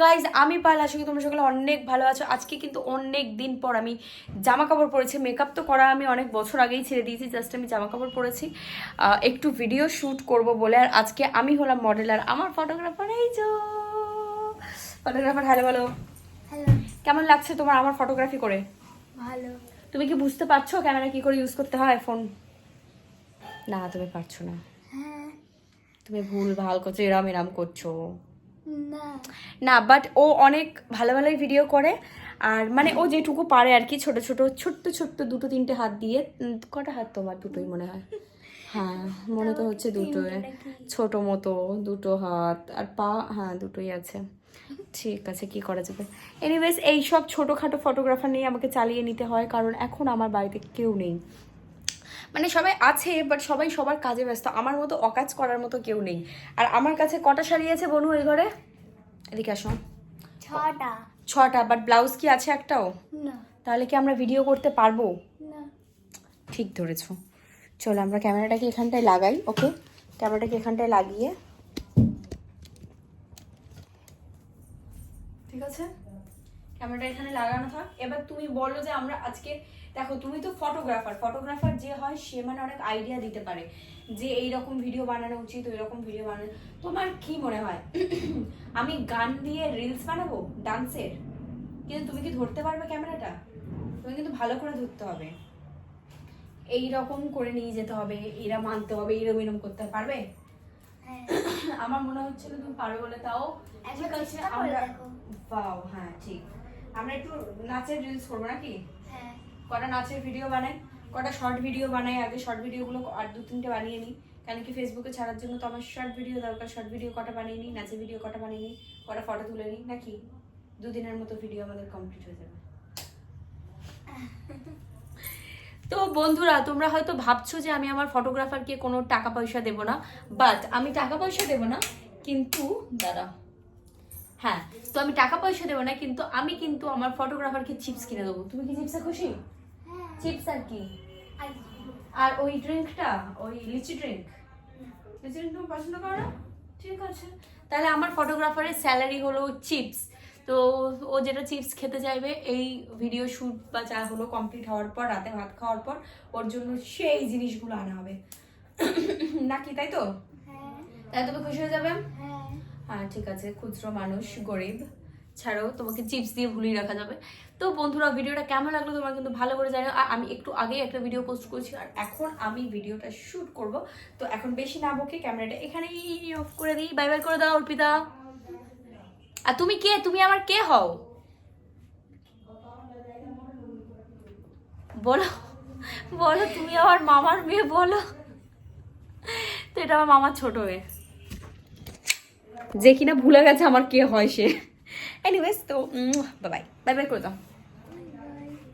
Guys আমি পাল আশা করি তোমরা সকলে অনেক ভালো আছো। আজকে কিন্তু অনেক দিন পর আমি জামা কাপড় পরেছি। মেকআপ তো করা আমি অনেক বছর আগেই ছেড়ে দিয়েছি জাস্ট আমি জামা কাপড় পরেছি একটু ভিডিও শ্যুট করব বলে। আর আজকে আমি হলাম মডেল আর আমার ফটোগ্রাফার এই যো ফটোগ্রাফার হ্যালো বলো কেমন লাগছে তোমার আমার ফটোগ্রাফি করে? ভালো। তুমি কি বুঝতে পারছ ক্যামেরা কি করে ইউজ করতে হয় ফোন না তুমি পারছ না। হ্যাঁ। তুমি ভুল ভালো করছ এরাম এরাম করছ। না বাট ও অনেক ভালো ভালোই ভিডিও করে। আর মানে ও যেটুকু পারে আর কি ছোট ছোট ছোট্ট ছোট্ট দুটো তিনটে হাত দিয়ে। কটা হাত তোমার দুটোই মনে হয়? হ্যাঁ মনে তো হচ্ছে দুটোই। ছোট মতো দুটো হাত আর পা হ্যাঁ দুটোই আছে। ঠিক আছে কি করা যাবে? এনিওয়েজ এই সব ছোটোখাটো ফটোগ্রাফার নিয়ে আমাকে চালিয়ে নিতে হয় কারণ এখন আমার বাড়িতে কেউ নেই। মানে সবাই আছে বাট সবাই সবার কাজে ব্যস্ত। আমার মতো অকাজ করার মতো কেউ নেই। আর আমার কাছে কটা শাড়ি আছে বনু এই ঘরে? এদিকে আসো। ছটা। ছটা বাট ব্লাউজ কি আছে একটাও? না। তাহলে কি আমরা ভিডিও করতে পারব? না। ঠিক ধরেছো। চলো আমরা ক্যামেরাটাকে এখানটায় লাগাই ওকে ক্যামেরাটাকে এখানটায় লাগিয়ে। ঠিক আছে? ক্যামেরাটা এখানে লাগানো থাক। এবার তুমি বলো যে আমরা আজকে দেখো তুমি তো ফটোগ্রাফার ফটোগ্রাফার যে হয় সে মানে অনেক আইডিয়া দিতে পারে যে এই রকম ভিডিও বানানো উচিত ওই রকম ভিডিও বানানো। তোমার কি মনে হয়? আমি গান দিয়ে রিলস বানাবো? ডান্সের কিন্তু তুমি কি ধরতে পারবে ক্যামেরাটা? তুমি কিন্তু ভালো করে ধরতে হবে। এই রকম করে নিয়ে যেতে হবে এরা মানতে হবে এরম এরম করতে পারবে? হ্যাঁ। আমার মনে হচ্ছিল তুমি পারবে বলে তাও ঠিক আছে আমরা বাও হ্যাঁ ঠিক। আমরা একটু নাচের রিলস করব নাকি? হ্যাঁ। কটা নাচের ভিডিও বানাই? কটা শর্ট ভিডিও বানাই? আগে শর্ট ভিডিওগুলো আর দু তিনটে বানিয়ে নিই। কেন কি ফেসবুকে ছাড়ার জন্য তো আমার শর্ট ভিডিও দরকার। শর্ট ভিডিও কটা বানিয়ে নিই? নাচের ভিডিও কটা বানিয়ে নিই? কটা ফটো তুলে নিই? নাকি? দুদিনের মতো ভিডিও আমাদের কমপ্লিট হয়ে যাবে। তো বন্ধুরা তোমরা হয়তো ভাবছ যে আমি আমার ফটোগ্রাফারকে কোনো টাকা পয়সা দেবো না। বাট আমি টাকা পয়সা দেবো না। কিন্তু দাদা হ্যাঁ তো আমি টাকা পয়সা দেবো না কিন্তু আমি কিন্তু আমার ফটোগ্রাফারকে চিপস কিনে দেবো। তুমি কি চিপসে খুশি? হ্যাঁ। চিপস আর কি? আর আর ওই ড্রিঙ্কটা ওই লিচি ড্রিঙ্ক। লিচি ড্রিঙ্ক তুমি পছন্দ করো না? ঠিক আছে। তাহলে আমার ফটোগ্রাফারের স্যালারি হলো চিপস তো ও যেটা চিপস খেতে চাইবে এই ভিডিও শ্যুট বা যা হলো কমপ্লিট হওয়ার পর রাতে ভাত খাওয়ার পর ওর জন্য সেই জিনিসগুলো আনা হবে। নাকি তাই তো? হ্যাঁ। তাই তুমি খুশি হয়ে যাবে? হ্যাঁ। হ্যাঁ ঠিক আছে, খুচরো মানুষ, গরিব। ছাড়াও তোমাকে চিপস দিয়ে ভুলিয়ে রাখা যাবে। তো বন্ধুরা, ভিডিওটা কেমন লাগল তোমরা কিন্তু ভালো করে জানো আর আমি একটু আগেই একটা ভিডিও পোস্ট করেছি, আর এখন আমি ভিডিওটা শ্যুট করব। তো এখন বেশি না বকে, ক্যামেরাটা এখানেই অফ করে দিই। বাই বাই করে দাও, অর্পিতা। আর তুমি কে? তুমি আমার কে হও? বলো বলো, তুমি আমার মামার মেয়ে, বলো। তো এটা আমার মামার ছোট মেয়ে। যে কিনা ভুলে গেছে আমার কে হয় সে। এনিওয়েজ তো বাই বাই বাই বাই করে দাও।